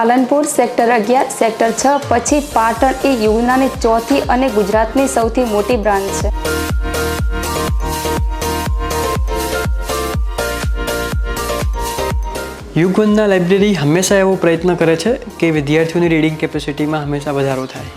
Palanpur sector અગિયાર, sector છ, પછી પાટણ એ યુવનાની ચોથી અને ગુજરાતની સૌથી મોટી બ્રાન્ચ છે. યુગવંદના લાઇબ્રેરી હંમેશા એવો પ્રયત્ન કરે છે કે વિદ્યાર્થીઓની રીડિંગ કેપેસિટીમાં હંમેશા વધારો થાય.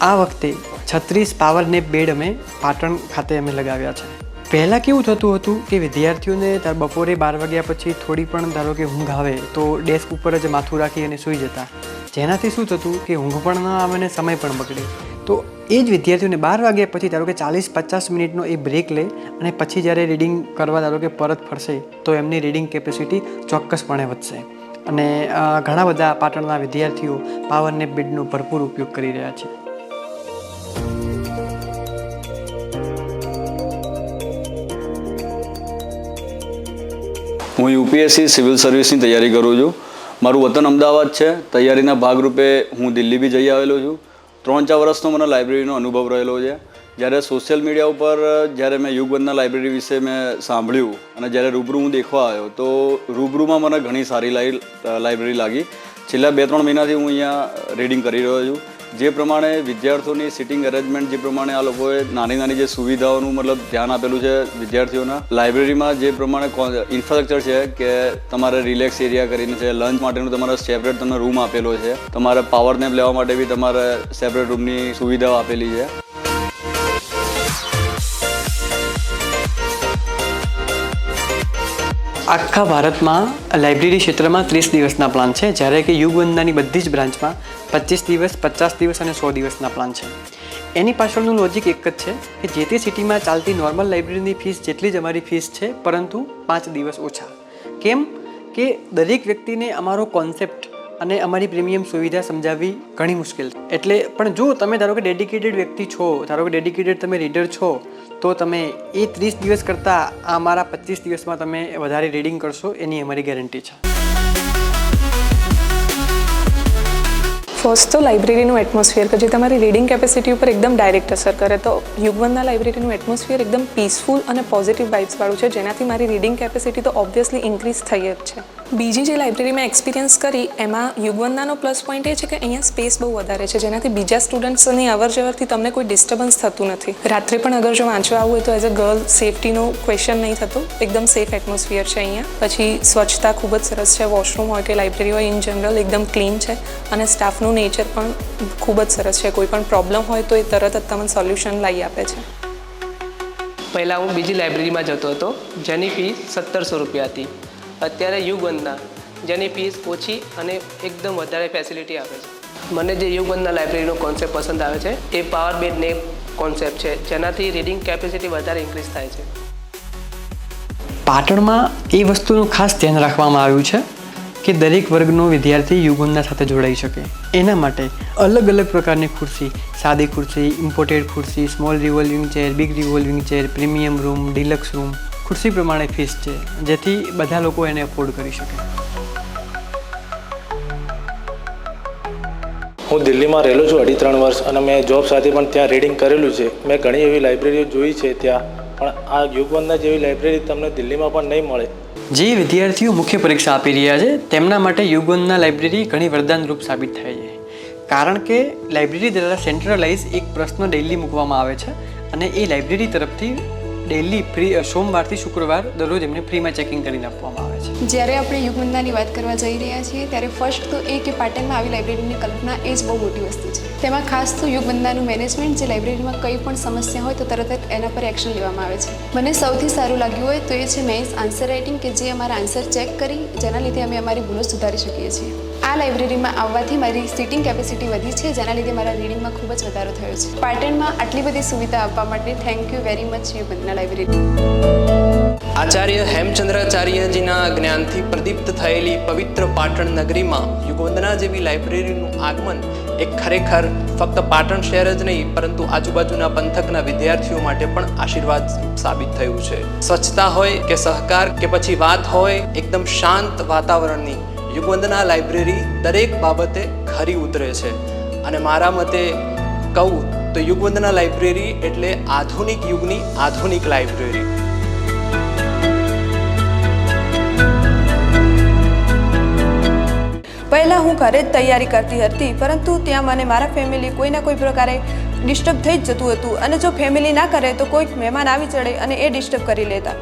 આ વખતે છત્રીસ પાવર નેપ બેડ અમે પાટણ ખાતે અમે લગાવ્યા છે. પહેલાં કેવું થતું હતું કે વિદ્યાર્થીઓને તાર બપોરે બાર વાગ્યા પછી થોડી પણ ધારો કે ઊંઘ આવે તો ડેસ્ક ઉપર જ માથું રાખી અને સૂઈ જતા. જેનાથી શું થતું કે ઊંઘ પણ ન આવે ને સમય પણ બગડે. તો એ જ વિદ્યાર્થીઓને બાર વાગ્યા પછી ધારો કે ચાલીસ પચાસ મિનિટનો એ બ્રેક લે અને પછી જ્યારે રીડિંગ કરવા ધારો કે પરત ફરશે તો એમની રીડિંગ કેપેસિટી ચોક્કસપણે વધશે. અને ઘણા બધા પાટણના વિદ્યાર્થીઓ પાવર નેપ બેડનો ભરપૂર ઉપયોગ કરી રહ્યા છે. હું યુપીએસસી સિવિલ સર્વિસની તૈયારી કરું છું. મારું વતન અમદાવાદ છે. તૈયારીના ભાગરૂપે હું દિલ્હી બી જઈ આવેલો છું. ત્રણ ચાર વર્ષનો મને લાઇબ્રેરીનો અનુભવ રહેલો છે. જ્યારે સોશિયલ મીડિયા ઉપર, જ્યારે મેં યુગબંધના લાઇબ્રેરી વિશે મેં સાંભળ્યું અને જ્યારે રૂબરૂ હું દેખવા આવ્યો, તો રૂબરૂમાં મને ઘણી સારી લાઇબ્રેરી લાગી. છેલ્લા બે ત્રણ મહિનાથી હું અહીંયા રીડિંગ કરી રહ્યો છું. જે પ્રમાણે વિદ્યાર્થીઓની સિટિંગ અરેન્જમેન્ટ જે પ્રમાણે આ લોકોએ નાની નાની જે સુવિધાઓનું મતલબ ધ્યાન આપેલું છે વિદ્યાર્થીઓના લાઇબ્રેરીમાં જે પ્રમાણે ઇન્ફ્રાસ્ટ્રક્ચર છે કે તમારે રિલેક્સ એરિયા કરીને છે લંચ માટેનું તમારે સેપરેટ તમને રૂમ આપેલો છે, તમારે પાવર નેપ લેવા માટે બી તમારે સેપરેટ રૂમની સુવિધાઓ આપેલી છે. આખા ભારતમાં લાઇબ્રેરી ક્ષેત્રમાં ત્રીસ દિવસના પ્લાન છે. જ્યારે કે યુગવંદનાની બધી જ બ્રાન્ચમાં પચીસ દિવસ, પચાસ દિવસ અને સો દિવસના પ્લાન છે. એની પાછળનું લોજિક એક જ છે કે જે તે સિટીમાં ચાલતી નોર્મલ લાઇબ્રેરીની ફીસ જેટલી જ અમારી ફીસ છે, પરંતુ પાંચ દિવસ ઓછા. કેમ? કે દરેક વ્યક્તિને અમારો કોન્સેપ્ટ અને અમારી પ્રીમિયમ સુવિધા સમજાવવી ઘણી મુશ્કેલ છે. એટલે પણ જો તમે ધારો કે ડેડિકેટેડ વ્યક્તિ છો, ધારો કે ડેડિકેટેડ તમે રીડર છો, તો તમે એ ત્રીસ દિવસ કરતાં આ અમારા પચીસ દિવસમાં તમે વધારે રીડિંગ કરશો, એની અમારી ગેરંટી છે. ફર્સ્ટ તો લાઇબ્રેરીનું એટમોસ્ફિયર કે જે તમારી રીડિંગ કેપેસિટી ઉપર એકદમ ડાયરેક્ટ અસર કરે. તો યુગવનના લાઇબ્રેરીનું એટમોસ્ફિયર એકદમ પીસફુલ અને પોઝિટિવ વાઇબ્સવાળું છે. જેનાથી મારી રીડિંગ કેપેસિટી તો ઓબ્વિયસલી ઇન્ક્રીઝ થઈ જ છે. બીજી જે લાઇબ્રેરી મેં એક્સપિરિયન્સ કરી, એમાં યુગવંદાનો પ્લસ પોઈન્ટ એ છે કે અહીંયા સ્પેસ બહુ વધારે છે. જેનાથી બીજા સ્ટુડન્ટ્સની અવર જવરથી તમને કોઈ ડિસ્ટર્બન્સ થતું નથી. રાત્રે પણ અગર જો વાંચવા આવવું હોય તો એઝ અ ગર્લ સેફટીનો ક્વેશ્ચન નહીં થતો. એકદમ સેફ એટમોસ્ફિયર છે અહીંયા. પછી સ્વચ્છતા ખૂબ જ સરસ છે. વોશરૂમ હોય કે લાઇબ્રેરી હોય ઇન જનરલ એકદમ ક્લીન છે. અને સ્ટાફનું નેચર પણ ખૂબ જ સરસ છે. કોઈ પણ પ્રોબ્લેમ હોય તો એ તરત જ તમને સોલ્યુશન લાવી આપે છે. પહેલાં હું બીજી લાઇબ્રેરીમાં જતો હતો. જેની ફી સત્તરસો રૂપિયા હતી. અત્યારે યુગવંદના જેની ફીસ ઓછી અને એકદમ વધારે ફેસિલિટી આપે છે. મને જે યુગવંદના લાઇબ્રેરીનો કોન્સેપ્ટ પસંદ આવે છે, એ પાવર બેડ ને કોન્સેપ્ટ છે, જેનાથી રીડિંગ કેપેસિટી વધારે ઇન્ક્રીઝ થાય છે. પાટણમાં એ વસ્તુનું ખાસ ધ્યાન રાખવામાં આવ્યું છે કે દરેક વર્ગનો વિદ્યાર્થી યુગવંદના સાથે જોડાઈ શકે. એના માટે અલગ અલગ પ્રકારની ખુરશી, સાદી ખુરશી ઇમ્પોર્ટેડ ખુરશી small revolving chair big revolving chair premium room deluxe room ખુરશી પ્રમાણે ફીસ છે જેથી બધા લોકો એને અફોર્ડ કરી શકે. હું દિલ્હીમાં રહેલો છું અઢી ત્રણ વર્ષ અને મેં જોબ સાથે પણ ત્યાં રીડિંગ કરેલું છે. મેં ઘણી એવી લાઇબ્રેરીઓ જોઈ છે ત્યાં પણ આ યુગવંદના જેવી લાઇબ્રેરી તમને દિલ્હીમાં પણ નહીં મળે. જે વિદ્યાર્થીઓ મુખ્ય પરીક્ષા આપી રહ્યા છે તેમના માટે યુગવંદના લાઇબ્રેરી ઘણી વરદાનરૂપ સાબિત થાય છે. કારણ કે લાઇબ્રેરી દ્વારા સેન્ટ્રલાઇઝ એક પ્રશ્ન ડેઇલી મૂકવામાં આવે છે અને એ લાઇબ્રેરી તરફથી ડેઇલી ફ્રી સોમવારથી શુક્રવાર દરરોજ એમને ફ્રીમાં ચેકિંગ કરીને આપવામાં આવે છે. જ્યારે આપણે યુગમંદાની વાત કરવા જઈ રહ્યા છીએ, ત્યારે ફર્સ્ટ તો એ કે પાટણમાં આવી લાઇબ્રેરીની કલ્પના એ જ બહુ મોટી વસ્તુ છે. તેમાં ખાસ તો યુગમંદાનું મેનેજમેન્ટ જે લાઇબ્રેરીમાં કંઈ પણ સમસ્યા હોય તો તરત જ એના પર એક્શન લેવામાં આવે છે. મને સૌથી સારું લાગ્યું હોય તો એ છે મેઇન્સ આન્સર રાઇટિંગ કે જે અમારા આન્સર ચેક કરી, જેના લીધે અમે અમારી ભૂલો સુધારી શકીએ છીએ. આ લાઇબ્રેરીમાં આવવાથી મારી સિટિંગ કેપેસિટી વધી છે, જેના લીધે મારા રીડિંગમાં ખૂબ જ વધારો થયો છે. પાટણમાં આટલી બધી સુવિધા આપવા માટે થેન્ક યુ વેરી મચ યુગમંદના લાઇબ્રેરી. આચાર્ય હેમચંદ્રાચાર્યજીના જ્ઞાનથી પ્રદીપ્ત થયેલી પવિત્ર પાટણ નગરીમાં યુગવંદના જેવી લાઇબ્રેરીનું આગમન એ ખરેખર ફક્ત પાટણ શહેર જ નહીં, પરંતુ આજુબાજુના પંથકના વિદ્યાર્થીઓ માટે પણ આશીર્વાદ સાબિત થયું છે. સ્વચ્છતા હોય કે સહકાર કે પછી વાત હોય, એકદમ શાંત વાતાવરણની યુગવંદના લાઇબ્રેરી દરેક બાબતે ખરી ઉતરે છે. અને મારા મતે કહું તો યુગવંદના લાઇબ્રેરી એટલે આધુનિક યુગની આધુનિક લાઇબ્રેરી. પહેલાં હું ઘરે જ તૈયારી કરતી હતી, પરંતુ ત્યાં મને મારા ફેમિલી કોઈના કોઈ પ્રકારે ડિસ્ટર્બ થઈ જ જતું હતું. અને જો ફેમિલી ના કરે તો કોઈક મહેમાન આવી ચડે અને એ ડિસ્ટર્બ કરી લેતા.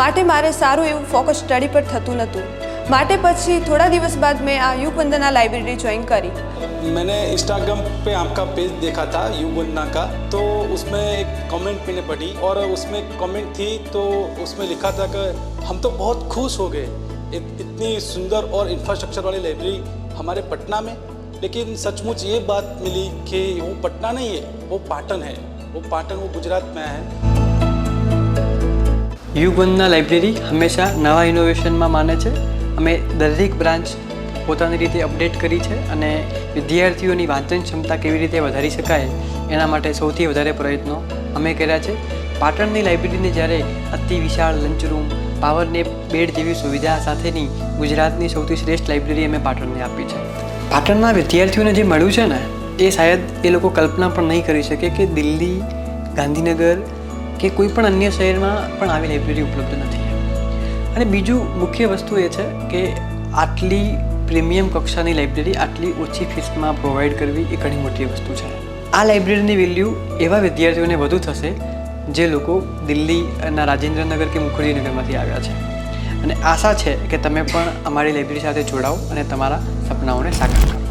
માટે મારે સારું એવું ફોકસ સ્ટડી પર થતું નહોતું માટે પછી થોડા દિવસ બાદ મેં આ યુગ વંદના લાઇબ્રેરી જોઈન કરી मैंने इंस्टाग्राम पे आपका पेज देखा था यू वन्ना का तो उसमें एक कमेंट मैंने पढ़ी और उसमें एक कमेंट थी तो उसमें लिखा था कि हम तो बहुत खुश हो गए इत, इतनी सुंदर और इंफ्रास्ट्रक्चर वाली लाइब्रेरी हमारे पटना में लेकिन सचमुच ये बात मिली कि वो पटना नहीं है वो पाटन है वो पाटन वो गुजरात में है યુગ વનના લાઇબ્રેરી હંમેશા નવા ઇનોવેશનમાં માને છે અમે દરેક બ્રાન્ચ પોતાની રીતે અપડેટ કરી છે અને વિદ્યાર્થીઓની વાંચન ક્ષમતા કેવી રીતે વધારી શકાય એના માટે સૌથી વધારે પ્રયત્નો અમે કર્યા છે. પાટણની લાઇબ્રેરીને જ્યારે અતિ વિશાળ lunch room power nap bed જેવી સુવિધા સાથેની ગુજરાતની સૌથી શ્રેષ્ઠ લાઇબ્રેરી અમે પાટણને આપી છે. પાટણના વિદ્યાર્થીઓને જે મળ્યું છે ને, એ શાયદ એ લોકો કલ્પના પણ નહીં કરી શકે કે દિલ્હી, ગાંધીનગર કે કોઈ પણ અન્ય શહેરમાં પણ આવી લાઇબ્રેરી ઉપલબ્ધ નથી. અને બીજું મુખ્ય વસ્તુ એ છે કે આટલી પ્રીમિયમ કક્ષાની લાઇબ્રેરી, આટલી ઓછી ફીસમાં પ્રોવાઈડ કરવી એ ઘણી મોટી વસ્તુ છે. આ લાઇબ્રેરીની વેલ્યુ એવા વિદ્યાર્થીઓને વધુ થશે જે લોકો દિલ્હી ના રાજેન્દ્રનગર કે મુખર્જીનગરમાંથી આવ્યા છે. અને આશા છે કે તમે પણ અમારી લાઇબ્રેરી સાથે જોડાઓ અને તમારા સપનાઓને સાકાર કરો.